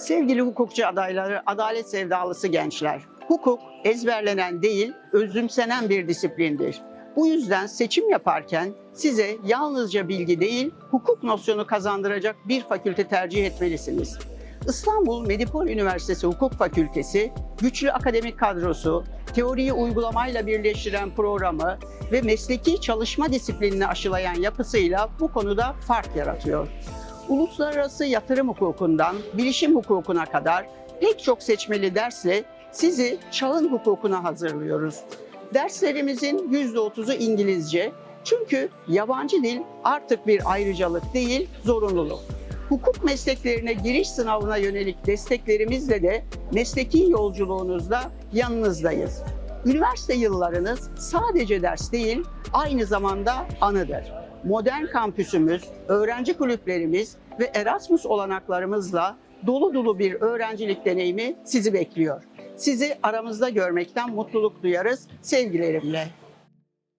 Sevgili hukukçu adayları, adalet sevdalısı gençler. Hukuk ezberlenen değil, özümsenen bir disiplindir. Bu yüzden seçim yaparken size yalnızca bilgi değil, hukuk nosyonu kazandıracak bir fakülte tercih etmelisiniz. İstanbul Medipol Üniversitesi Hukuk Fakültesi, güçlü akademik kadrosu, teoriyi uygulamayla birleştiren programı ve mesleki çalışma disiplinini aşılayan yapısıyla bu konuda fark yaratıyor. Uluslararası yatırım hukukundan bilişim hukukuna kadar pek çok seçmeli dersle sizi çağın hukukuna hazırlıyoruz. Derslerimizin %30'u İngilizce. Çünkü yabancı dil artık bir ayrıcalık değil, zorunluluk. Hukuk mesleklerine giriş sınavına yönelik desteklerimizle de mesleki yolculuğunuzda yanınızdayız. Üniversite yıllarınız sadece ders değil, aynı zamanda anıdır. Modern kampüsümüz, öğrenci kulüplerimiz ve Erasmus olanaklarımızla dolu dolu bir öğrencilik deneyimi sizi bekliyor. Sizi aramızda görmekten mutluluk duyarız sevgilerimle.